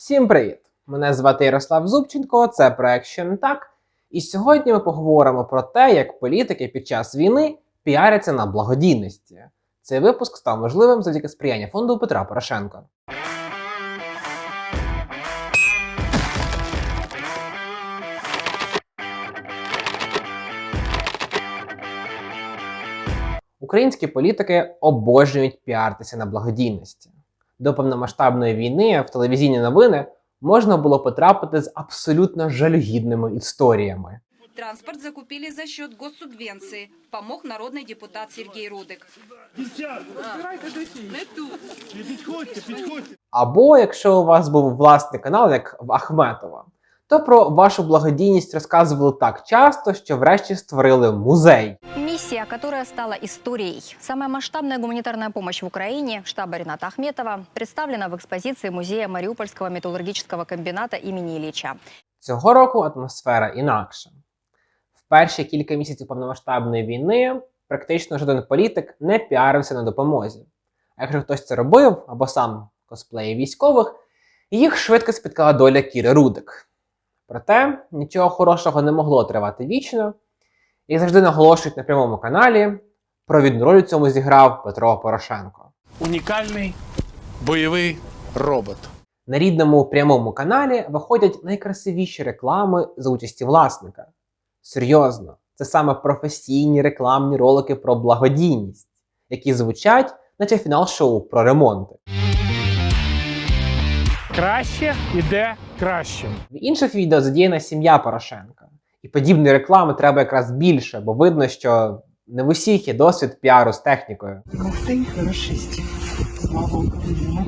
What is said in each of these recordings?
Всім привіт! Мене звати Ярослав Зубченко, це проект «Що не так. І сьогодні ми поговоримо про те, як політики під час війни піаряться на благодійності. Цей випуск став можливим завдяки сприяння фонду Петра Порошенка. Українські політики обожнюють піартися на благодійності. До повномасштабної війни в телевізійні новини можна було потрапити з абсолютно жалюгідними історіями. Транспорт закупили за счет госсубвенции. Помог народный депутат Сергей Рудик. Або якщо у вас був власний канал, як в Ахметова, то про вашу благодійність розказували так часто, що врешті створили музей. Миссия, которая стала историей. Самая масштабная гуманитарная помощь в Украине штаба Рената Ахметова представлена в экспозиции Музея Мариупольского металлургического комбината имени Ильича. Цього року атмосфера інакша. В перші кілька місяців повномасштабної війни практично жоден політик не піарився на допомозі. А якщо хтось це робив або сам косплеїв військових, їх швидко спіткала доля Кіри Рудик. Проте нічого хорошого не могло тривати вічно, і завжди наголошують на прямому каналі. Провідну роль у цьому зіграв Петро Порошенко. Унікальний бойовий робот. На рідному прямому каналі виходять найкрасивіші реклами за участі власника. Серйозно, це саме професійні рекламні ролики про благодійність, які звучать, наче фінал шоу про ремонти. Краще іде краще. В інших відео задіяна сім'я Порошенка. І подібної реклами треба якраз більше, бо видно, що не в усіх є досвід піару з технікою. Ты, хорошистик. Слава Украине.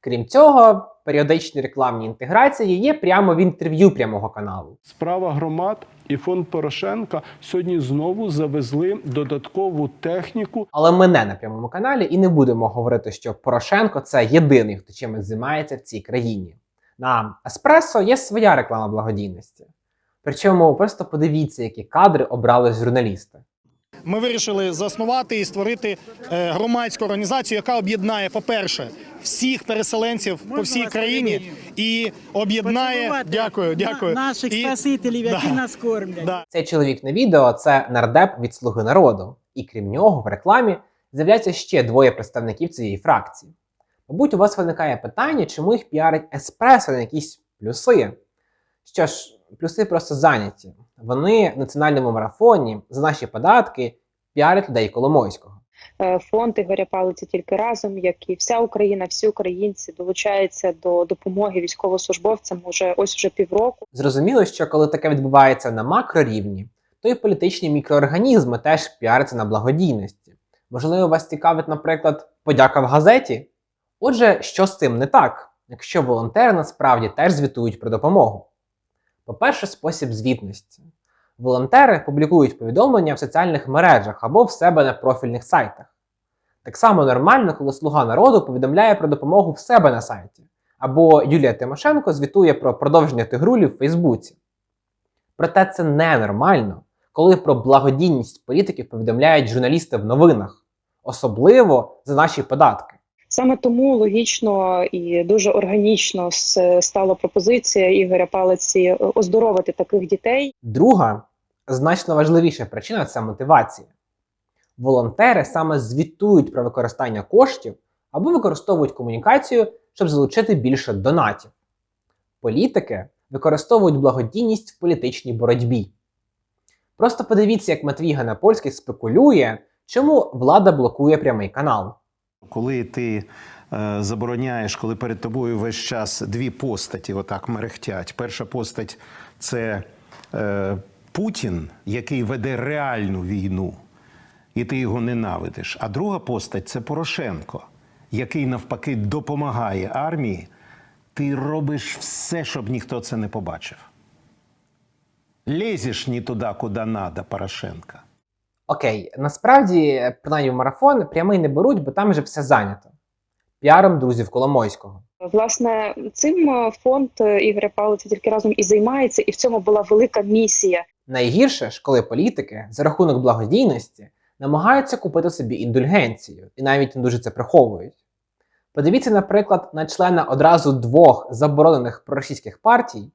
Крім цього, періодичні рекламні інтеграції є прямо в інтерв'ю прямого каналу. Справа громад і фонд Порошенка сьогодні знову завезли додаткову техніку. Але ми не на прямому каналі і не будемо говорити, що Порошенко це єдиний, хто чимось займається в цій країні. На Еспресо є своя реклама благодійності. Причому просто подивіться, які кадри обрали журналісти. Ми вирішили заснувати і створити е, громадську організацію, яка об'єднає, по-перше, всіх переселенців по всій країні і об'єднає. Поцілувати Дякую, на- Наших І- спасителів, які Да. нас кормлять. Да. Цей чоловік на відео це нардеп від Слуги народу, і крім нього, в рекламі з'являється ще двоє представників цієї фракції. Мабуть, у вас виникає питання, чому їх піарить еспресо на якісь плюси. Що ж, плюси просто зайняті. Вони в національному марафоні за наші податки піарять людей Коломойського. Е, Фонд Ігоря Палиці тільки разом, як і вся Україна, всі українці долучаються до допомоги військовослужбовцям уже ось вже півроку. Зрозуміло, що коли таке відбувається на макрорівні, то і політичні мікроорганізми теж піаряться на благодійності. Можливо, вас цікавить, наприклад, подяка в газеті? Отже, що з цим не так, якщо волонтери насправді теж звітують про допомогу? По-перше, спосіб звітності. Волонтери публікують повідомлення в соціальних мережах або в себе на профільних сайтах. Так само нормально, коли слуга народу повідомляє про допомогу в себе на сайті, або Юлія Тимошенко звітує про продовження тигрулі в Фейсбуці. Проте це ненормально, коли про благодійність політиків повідомляють журналісти в новинах, особливо за наші податки. Саме тому логічно і дуже органічно стала пропозиція Ігоря Палиці е, оздоровити таких дітей. Друга, значно важливіша причина це мотивація. Волонтери саме звітують про використання коштів або використовують комунікацію, щоб залучити більше донатів. Політики використовують благодійність в політичній боротьбі. Просто подивіться, як Матвій Ганапольський спекулює, чому влада блокує прямий канал. Коли ти е, забороняєш, коли перед тобою весь час дві постаті отак мерехтять. Перша постать це е, Путін, який веде реальну війну, і ти його ненавидиш. А друга постать це Порошенко, який навпаки допомагає армії. Ти робиш все, щоб ніхто це не побачив. Лезеш не туди, куди надо, Порошенка. Окей, насправді, принаймні в марафон прямий не беруть, бо там вже все зайнято. Піаром друзів Коломойського. Власне, цим е, фонд е, Ігоря Палиці тільки разом і займається, і в цьому була велика місія. Найгірше ж, коли політики за рахунок благодійності намагаються купити собі індульгенцію і навіть не дуже це приховують. Подивіться, наприклад, на члена одразу двох заборонених проросійських партій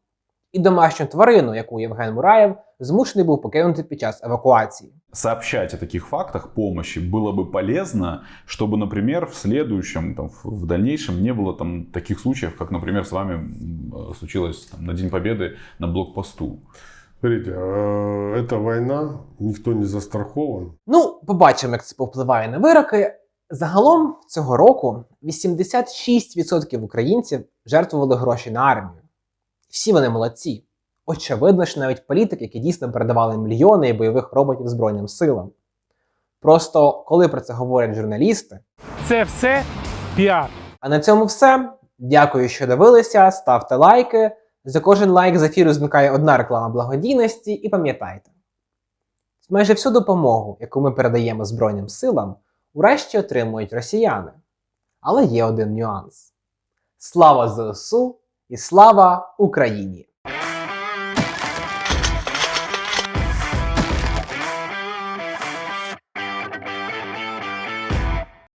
і домашню тварину, яку Євген Мураєв змушений був покинути під час евакуації. сообщать о таких фактах помощи было бы полезно, чтобы, например, в следующем, там, в- в дальнейшем не было там таких случаев, как, например, с вами м, э, случилось там, на День Победы на блокпосту. Смотрите, э, это война, никто не застрахован. Ну, побачимо, як це повпливає на вироки. Загалом цього року 86% українців жертвували гроші на армію. Всі вони молодці. Очевидно, що навіть політики, які дійсно передавали мільйони бойових роботів Збройним силам. Просто коли про це говорять журналісти. Це все піар. А на цьому все. Дякую, що дивилися. Ставте лайки. За кожен лайк з ефіру зникає одна реклама благодійності, і пам'ятайте, майже всю допомогу, яку ми передаємо Збройним силам, урешті отримують росіяни. Але є один нюанс: слава ЗСУ і слава Україні!